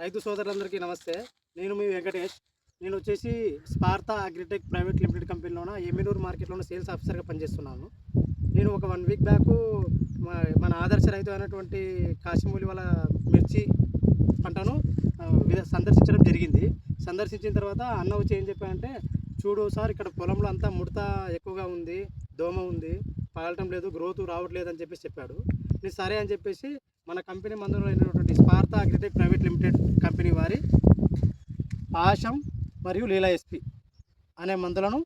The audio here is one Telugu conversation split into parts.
రైతు సోదరులందరికీ నమస్తే. నేను మీ వెంకటేష్. నేను వచ్చేసి స్పార్తా అగ్రిటెక్ ప్రైవేట్ లిమిటెడ్ కంపెనీలోన ఎమ్మినూరు మార్కెట్లోన సేల్స్ ఆఫీసర్గా పనిచేస్తున్నాను. నేను ఒక వన్ వీక్ బ్యాక్ మన ఆదర్శ రైతు అయినటువంటి కాశీమూలి వాళ్ళ మిర్చి పంటను సందర్శించడం జరిగింది. సందర్శించిన తర్వాత అన్న వచ్చి ఏం చెప్పారంటే చూడు సార్ ఇక్కడ పొలంలో అంతా ముడత ఎక్కువగా ఉంది దోమ ఉంది పగలటం లేదు గ్రోత్ రావట్లేదు అని చెప్పేసి చెప్పాడు. నేను సరే అని చెప్పేసి మన కంపెనీ మందులో అయినటువంటి Sparta agritech private limited company వారి పాశం మరియు లీలా ఎస్పి అనే మందులను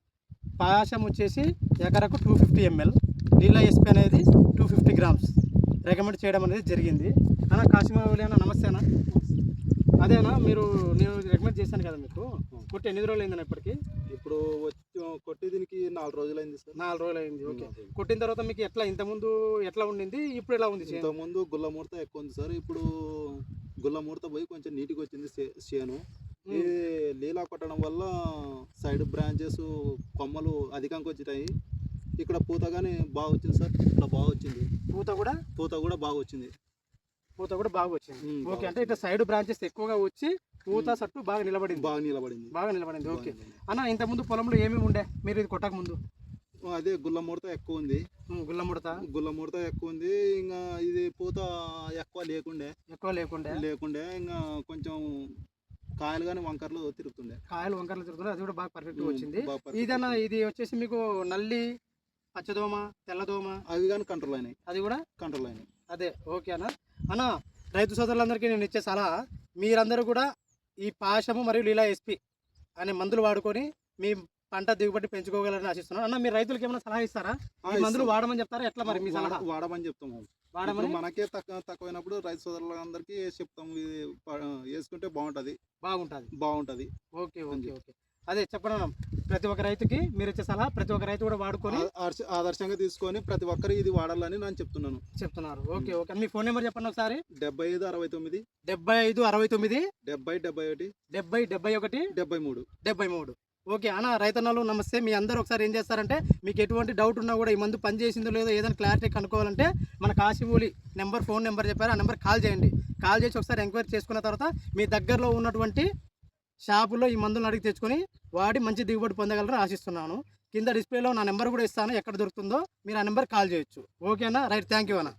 పాశం వచ్చేసి ఎకరకు two fifty ML. Leela SP అనేది టూ ఫిఫ్టీ గ్రామ్స్. రికమెండ్ చేయడం అనేది జరిగింది. అన్న కాశీమావళి అన్న నమస్తే అన్న. అదేనా మీరు నేను రికమెండ్ చేశాను కదా మీకు. కొట్టి ఎన్ని రోజులు అయిందన్న ఇప్పటికి? నాలుగు రోజులైంది సార్. నాలుగు రోజులు అయింది ఓకే కొట్టిన తర్వాత మీకు ఎట్లా ఇంతకుముందు ఎట్లా ఉండింది? ఇప్పుడు ఎలా ఉంది చేను? ఇంతకుముందు గుల్ల ముడత ఎక్కువ ఉంది సార్. ఇప్పుడు గుల్ల ముడత పోయి కొంచెం నీట్గా వచ్చింది చేను. ఇది లీలా కొట్టడం వల్ల సైడ్ బ్రాంచెస్ కొమ్మలు అధికంగా వచ్చినాయి. ఇక్కడ పూత కానీ బాగా వచ్చింది సార్. ఇట్లా బాగా వచ్చింది. పూత కూడా? పూత కూడా బాగా వచ్చింది. పూత కూడా బాగా వచ్చింది. ఓకే అంటే ఇట్లా సైడ్ బ్రాంచెస్ ఎక్కువగా వచ్చి పూత. సట్టు బాగా నిలబడింది. బాగా నిలబడింది. బాగా నిలబడింది. ఓకే. అన్న ఇంత ముందు పొలంలో ఏమేమి ఉండే? మీరు ఇది కొట్టక ముందు. అదే గుల్ల ముడత ఎక్కువ ఉంది. గుల్ల ముడత. గుల్ల ముడత ఎక్కువ ఉంది. ఇంకా ఇది పూత ఎక్కువ లేకుండే. ఎక్కువ లేకుండే. లేకుండే. ఇంకా కొంచెం కాయలు కానీ వంకర్లు తిరుగుతుండే. కాయలు వంకరలు తిరుగుతున్నాయి అది కూడా బాగా పర్ఫెక్ట్ వచ్చింది. ఇదన్న. ఇది వచ్చేసి మీకు నల్లి పచ్చదోమ తెల్లదోమ. అవి కానీ కంట్రోల్ అయినాయి. అది కూడా కంట్రోల్ అయినాయి. అదే. ఓకే అన్న. అన్న రైతు సోదరులందరికీ నేను ఇచ్చే సలహా మీరందరూ కూడా ఈ పాశము మరియు లీలా ఎస్పి అనే మందులు వాడుకొని మీ పంట దిగుబడి పెంచుకోగలరని ఆశిస్తున్నాను. అన్న మీరు రైతులకు ఏమైనా సలహా ఇస్తారా? ఈ మందులు. వాడమని చెప్తారా? ఎట్లా మరి మీ సలహా? వాడమని చెప్తాము వాడమని? మనకే తక్కువ తక్కువైనప్పుడు రైతు సోదరులందరికీ చెప్తాం. ఇది ప- వేసుకుంటే బాగుంటది. బాగుంటుంది. బాగుంటది. Okay okay okay. అదే చెప్పండి ప్రతి ఒక్క రైతుకి మీరు ఇచ్చే సలహా ప్రతి ఒక్క రైతు కూడా వాడుకొని ఆదర్శంగా తీసుకొని ప్రతి ఒక్కరు ఇది వాడాలని నేను చెప్తున్నాను. చెప్తున్నారు. Okay okay. మీ ఫోన్ నెంబర్ చెప్పండి ఒకసారి. డెబ్బై ఐదు అరవై తొమ్మిది. డెబ్బై ఐదు అరవై తొమ్మిది. డెబ్బై డెబ్బై ఒకటి. డెబ్బై డెబ్బై ఒకటి. డెబ్బై మూడు. డెబ్బై మూడు. ఓకే అన్న రైతన్నలు నమస్తే. మీ అందరూ ఒకసారి ఏం చేస్తారంటే మీకు ఎటువంటి డౌట్ ఉన్నా కూడా ఈ మందు పని చేసిందో లేదో ఏదైనా క్లారిటీ కనుక్కోవాలంటే మన కాశీమూలి నెంబర్ ఫోన్ నెంబర్ చెప్పారు. ఆ నెంబర్ కాల్ చేయండి. కాల్ చేసి ఒకసారి ఎంక్వైరీ చేసుకున్న తర్వాత మీ దగ్గరలో ఉన్నటువంటి షాపులో ఈ మందులను అడిగి తెచ్చుకొని వాడి మంచి దిగుబడి పొందగలరని ఆశిస్తున్నాను. కింద డిస్ప్లేలో నా నెంబర్ కూడా ఇస్తాను. ఎక్కడ దొరుకుతుందో మీరు ఆ నెంబర్ కాల్ చేయొచ్చు. ఓకేనా? రైట్ థ్యాంక్ యూ అన్న.